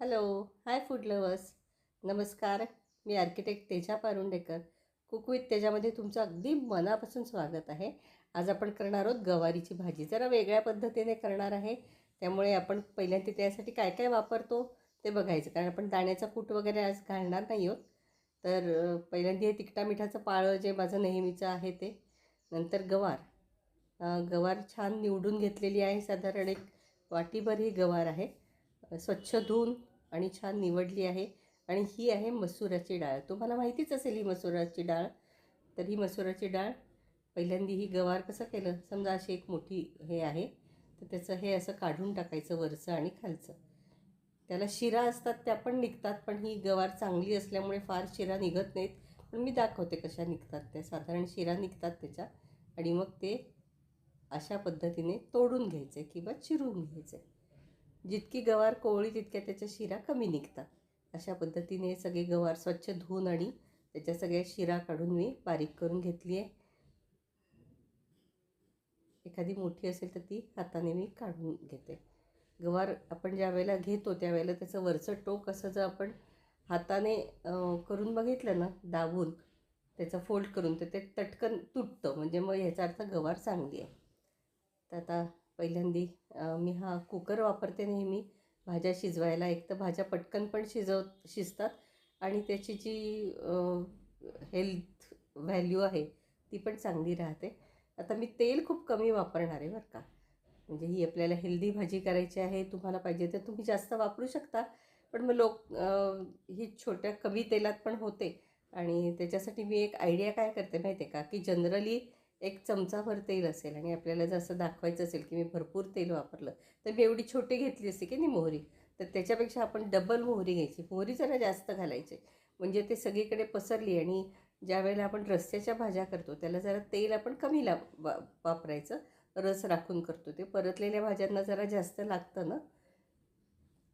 Hello hi food lovers. नमस्कार मी architect Teja Parundekar. Cook with तेजामध्ये तुमचं अगदी मनापासून स्वागत आहे. आज आपण करणार आहोत गवारीची भाजी. जरा वेगळ्या पद्धतीने करणार आहे. त्यामुळे आपण पहिल्यांदा त्यासाठी काय काय वापरतो ते बघायचं. कारण आपण दाण्याचा कूट वगैरे आज घालणार नाही आहोत. तर पहिल्यांदा हे तिखटा मिठाचं पाळं जे माझं नेहमीचं आहे ते. नंतर गवार. गवार छान निवडून घेतलेली आहे. साधारण एक वाटीभर ही गवार आहे. स्वच्छ धुवून आणि छान निवडली आहे. आणि ही आहे मसुराची डाळ. तुम्हाला माहितीच असेल ही मसुराची डाळ. तर ही मसुराची डाळ पहिल्यांदा ही गवार कसं केलं? समजा अशी एक मोठी हे आहे. तर त्याचं हे असं काढून टाकायचं वरचं आणि खालचं. त्याला शिरा असतात त्या पण निघतात पण ही गवार चांगली असल्यामुळे फार शिरा निघत नाहीत. पण मी दाखवते कशा निघतात त्या. साधारण शिरा निघतात त्याच्या. आणि मग ते अशा पद्धतीने तोडून घ्यायचं किंवा चिरून घ्यायचं. जितकी गवार कोवळी तितक्या त्याच्या शिरा कमी निघतात. अशा पद्धतीने सगळे गवार स्वच्छ धुवून आणि त्याच्या सगळ्या शिरा काढून मी बारीक करून घेतली आहे. एखादी मोठी असेल तर ती हाताने मी काढून घेते. गवार आपण ज्या वेळेला घेतो त्यावेळेला त्याचं वरचं टोक असं जर आपण हाताने करून बघितलं ना दाबून त्याचं फोल्ड करून तर ते तटकन तुटतं. म्हणजे मग ह्याचा अर्थ गवार चांगली आहे. तर आता पहिल्यांदी मी हा कुकर वापरते नेहमी. भाज्या शिजवायला एक तर भाज्या पटकन पण शिजव शिजतात आणि त्याची जी हेल्थ व्हॅल्यू आहे ती पण चांगली राहते. आता मी तेल खूप कमी वापरणार आहे बरं का. म्हणजे ही आपल्याला हेल्दी भाजी करायची आहे तुम्हाला पाहिजे तर तुम्ही जास्त वापरू शकता. पण मग लोक ही छोट्या कमी तेलात पण होते. आणि त्याच्यासाठी मी एक आयडिया काय करते माहिती आहे का? की जनरली एक चमचाभर तेल असेल आणि आपल्याला जसं दाखवायचं असेल की मी भरपूर तेल वापरलं तर मी एवढी छोटी घेतली असते की नाही मोहरी. तर त्याच्यापेक्षा आपण डबल मोहरी घ्यायची. मोहरी जरा जास्त घालायची. म्हणजे ते सगळीकडे पसरली आणि ज्या वेळेला आपण रस्त्याच्या भाज्या करतो त्याला जरा तेल आपण कमी ला वा वापरायचं. रस राखून करतो ते. परतलेल्या भाज्यांना जरा जास्त लागतं ना.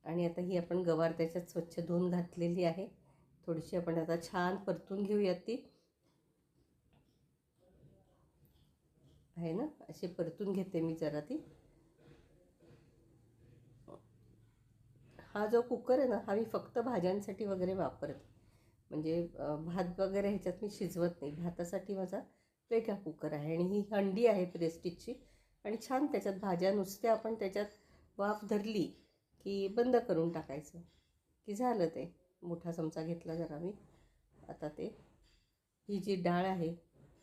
आणि आता ही आपण गवार त्याच्यात स्वच्छ धुवून घातलेली आहे. थोडीशी आपण आता छान परतून घेऊयात ती. आहे ना? अशी परतून घेते मी जरा ती. हा जो कुकर आहे ना हा मी फक्त भाज्यांसाठी वगैरे वापरते. म्हणजे भात वगैरे ह्याच्यात मी शिजवत नाही. भातासाठी माझा वेगळा कुकर आहे आणि ही हंडी आहे प्रेस्टिजची. आणि छान त्याच्यात भाज्या नुसत्या आपण त्याच्यात वाफ धरली की बंद करून टाकायचं. की झालं ते. मोठा चमचा घेतला जरा मी. आता ते. ही जी डाळ आहे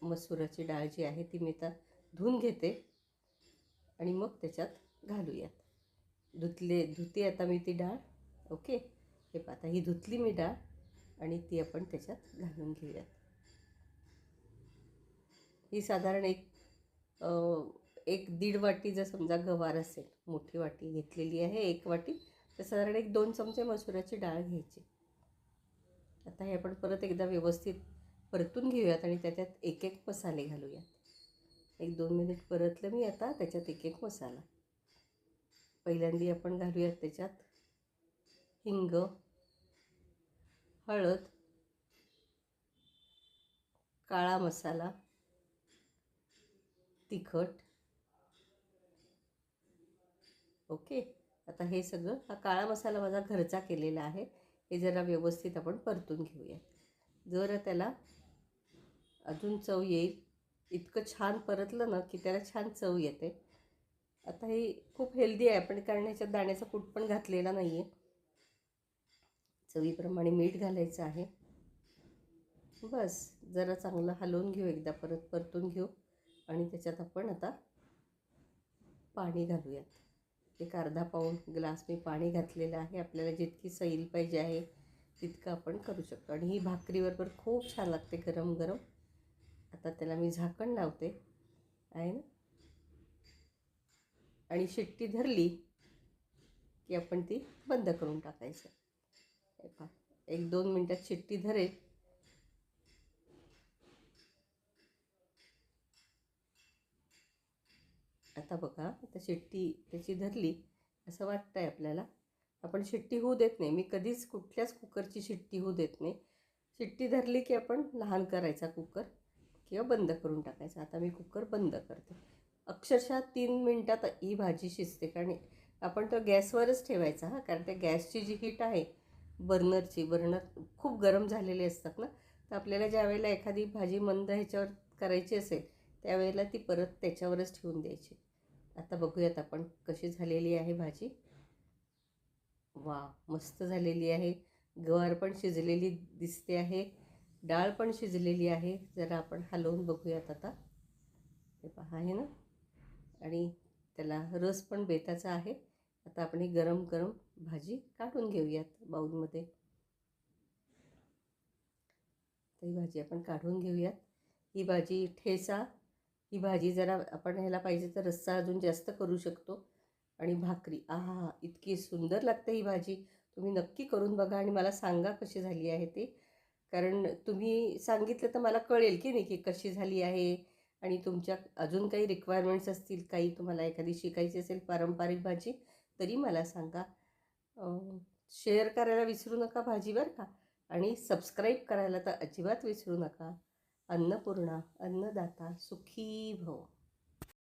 मसुराची डाळ जी आहे ती मी आता धुवून घेते आणि मग त्याच्यात घालूयात. धुतले धुते आता मी ती डाळ ओके? हे पाहता ही धुतली मी डाळ आणि ती आपण त्याच्यात घालून घेऊयात. ही साधारण एक एक दीड वाटी जर समजा गवार असेल मोठी वाटी घेतलेली आहे एक वाटी तर साधारण एक दोन चमचे मसुराची डाळ घ्यायची. आता हे आपण परत एकदा व्यवस्थित परतून घेऊयात आणि त्याच्यात एक एक मसाले घालूयात. एक दोन मिनिट परतलं मी आता त्याच्यात एक एक मसाला. पहिल्यांदी आपण घालूयात त्याच्यात हिंग हळद काळा मसाला तिखट. ओके? आता हे सगळं हा काळा मसाला माझा घरचा केलेला आहे. हे जरा व्यवस्थित आपण परतून घेऊया जर त्याला अजून चव येईल इतकं छान परतलं ना की त्याला छान चव येते. आता हे खूप हेल्दी आहे पण कारण ह्याच्यात दाण्याचा कूट पण घातलेला नाही आहे चवीप्रमाणे मीठ घालायचं आहे. बस जरा चांगलं हलवून घेऊ एकदा परत परतून घेऊ. आणि त्याच्यात आपण आता पाणी घालूयात. एक अर्धा पाऊण ग्लास मी पाणी घातलेलं आहे. आपल्याला जितकी सैल पाहिजे आहे तितकं आपण करू शकतो. आणि ही भाकरीबरोबर खूप छान लागते गरम गरम आता त्याला मी झाकण लावते. आहे ना? आणि शिट्टी धरली की आपण ती बंद करून टाकायचं. पहा एक दोन मिनटात शिट्टी धरेल. आता बघा आता शिट्टी त्याची धरली असं वाटतं आहे आपल्याला. आपण शिट्टी होऊ देत नाही. मी कधीच कुठल्याच कुकरची शिट्टी होऊ देत नाही. शिट्टी धरली की आपण लहान करायचा कुकर. किंवा बंद करून टाकायचं. आता मी कुकर बंद करते. अक्षरशः तीन मिनटात ही भाजी शिजते. कारण आपण तो गॅसवरच ठेवायचा हा. कारण त्या गॅसची जी हीट आहे बर्नरची बर्नर खूप गरम झालेली असतात ना. तर आपल्याला ज्या वेळेला एखादी भाजी मंद ह्याच्यावर करायची असेल त्यावेळेला ती परत त्याच्यावरच ठेवून द्यायची. आता बघूयात आपण कशी झालेली आहे भाजी. वा मस्त झालेली आहे. गवार पण शिजलेली दिसते आहे. डाळ पण शिजलेली आहे. जरा आपण हलवून बघूयात आता. हे पहा आहे ना. आणि त्याला रस पण बेताचा आहे. आता आपण ही गरम गरम भाजी काढून घेऊयात बाऊलमध्ये तर ही भाजी आपण काढून घेऊयात. ही भाजी ठेचा ही भाजी जरा आपण ह्याला पाहिजे तर रस्सा अजून जास्त करू शकतो. आणि भाकरी. आहा इतकी सुंदर लागते ही भाजी. तुम्ही नक्की करून बघा आणि मला सांगा कशी झाली आहे ते. कारण तुम्ही सांगितलं तर मला कळेल की नाही की कशी झाली आहे आणि तुमच्या अजून काही रिक्वायरमेंट्स असतील काही तुम्हाला एखादी शिकायची असेल पारंपरिक भाजी तरी मला सांगा. शेअर करायला विसरू नका भाजी बरं का आणि सबस्क्राईब करायला तर अजिबात विसरू नका. अन्नपूर्णा अन्नदाता सुखी भव.